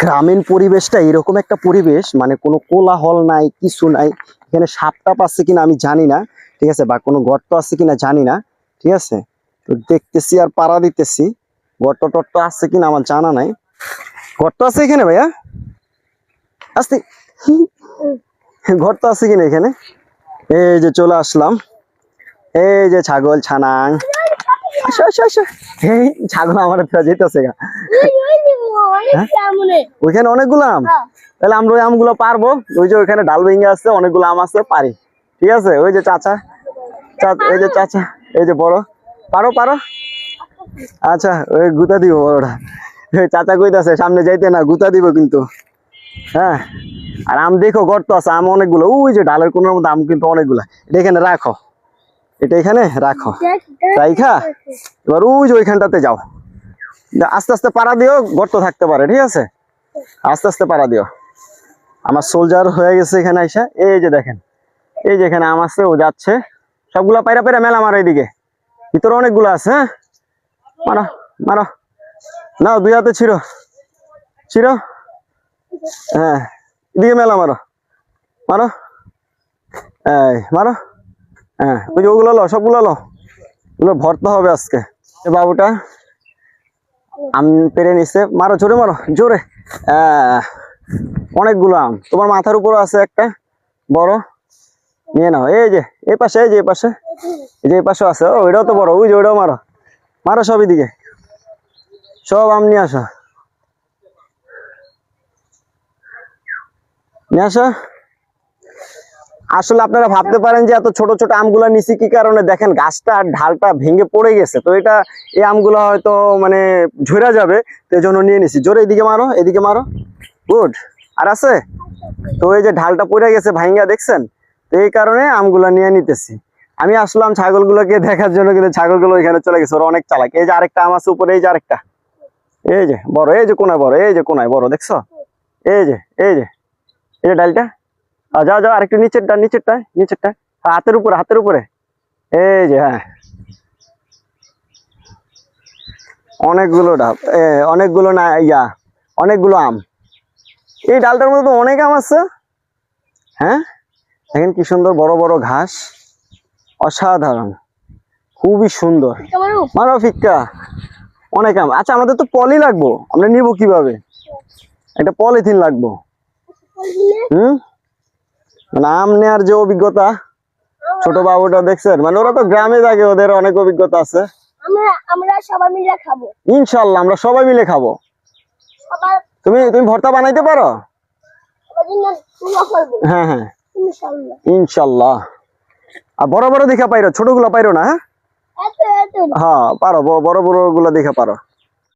গ্রামীণ পরিবেশটা এরকম একটা পরিবেশ মানে কোনো কোলাহল নাই, কিছু নাই, এখানে সাপ টাপ আছে কিনা আমি জানি না, ঠিক আছে, বা কোনো গর্ত আছে কিনা জানি না, ঠিক আছে? তো দেখতেছি আর পাড়া দিতেছি, গর্ত টর্ত আছে কিনা আমার জানা নাই। গর্ত আছে এখানে ভাইয়া? আসতে। গর্ত আছে কিনা এখানে? এই যে চলে আসলাম। এই যে ছাগল ছানাং। ছাগল আমার যেতেছে গা। ওইখানে অনেকগুলো আম। তাহলে আমরা ওই আমগুলো পারব। ওই যে ওইখানে ডাল ভেঙে আছে অনেকগুলো আম আছে পারি। ঠিক আছে? ওই যে চাচা। ওই যে চাচা এই যে বড়। পারো পারো। আচ্ছা ওই গুতা দিব বড়টা। চাচা কইতাছে সামনে যাইতে না গুতা দিব কিন্তু। হ্যাঁ? আর আম দেখো গর্ত আছে আম অনেকগুলো। ওই যে ডালের কোনোর মধ্যে আম কিন্তু অনেকগুলো। এটা এখানে রাখো। এটা এখানে রাখো। রাইখা? এবার ওই যে ওইখানটাতে যাও। আস্তে আস্তে পাড়া দিও, গর্ত থাকতে পারে, ঠিক আছে? আস্তে আস্তে পাড়া দিও। আমার সোলজার হয়ে গেছে এখানে আইসা এই যে দেখেন, এই যে এখানে আম আছে, ও যাচ্ছে। সবগুলা পায়রা পায়রা মেলা মারো এদিকে। ভিতরে অনেকগুলো আছে হ্যাঁ? মারো মারো। নাও, দুই হাতে ছিড়ো। ছিড়ো। হ্যাঁ এদিকে মেলা মারো। মারো। এই, মারো। হ্যাঁ ওই যে ওগুলো লো, সবগুলো লো। ওগুলো ভরতে হবে আজকে। বাবুটা আম পেরে নিছে। মারো, জোরে মারো, জোরে। অনেকগুলো আম। তোমার মাথার উপর আছে একটা, বড়। নিয়ে নাও। এই যে, এই পাশে, এই যে, এই পাশে। এই যে, এই পাশে আছে। ও, ওইটাও তো বড়। ওই যে, ওইটাও মারো। মারো সব এদিকে। সব আম নিয়ে আসো। নিয়ে আসো। আসলে আপনারা ভাবতে পারেন যে এত ছোট ছোট আমগুলা নিছি কি কারণে? দেখেন গাছটা ঢালটা ভেঙে পড়ে গেছে, তো এটা এই আমগুলো হয়তো মানে ঝরা যাবে, তো এই জন্য নিয়ে নিছি। জোরে এদিকে মারো এদিকে মারো। গুড আর আছে? তো এই যে ঢালটা পড়ে গেছে, ভাইঙ্গা দেখছেন? তো এই কারণে আমগুলা নিয়ে নিতেছি। আমি আসলাম ছাগলগুলোকে দেখার জন্য, কিন্তু ছাগলগুলো এখানে চলে গেছে, ওরা অনেক চালাক। এই যে আরেকটা আম আছে উপরে, এই যে আরেকটা। এই যে, বড়, এই যে কোনায় বড়, এই যে কোনায় বড়, দেখছ? এই যে এই যে এই যে ডালটা। যাও যাও আরেকটু নিচেরটা নিচেরটা নিচেরটা। হ্যাঁ, হাতের উপরে হাতের উপরে। এই যে হ্যাঁ। অনেকগুলো ডাব এ, অনেকগুলো না ইয়া অনেকগুলো আম। এই ডালটার মধ্যে তো অনেক আম আছে। হ্যাঁ? দেখেন কি সুন্দর বড় বড় ঘাস। অসাধারণ। খুবই সুন্দর। মারো ফিক্কা। অনেক আম। আচ্ছা আমাদের তো পলি লাগবো। আমরা নিব কীভাবে? একটা পলিথিন লাগবো। হুম? মানে আম নেওয়ার যে অভিজ্ঞতা ছোট বাবুটা দেখছেন মানে ওরা তো গ্রামে থাকে ওদের অনেক অভিজ্ঞতা আছে। আমরা আমরা সবাই মিলে খাব। ইনশাল্লাহ আমরা সবাই মিলে খাব। তুমি তুমি ভর্তা বানাইতে পারো? হ্যাঁ হ্যাঁ। ইনশাআল্লাহ ইনশাল্লাহ। আর বড় বড় দেখা পাইরো ছোটগুলো পাইরো না হ্যাঁ? হ্যাঁ পারো বড় বড়গুলো দেখা পারো।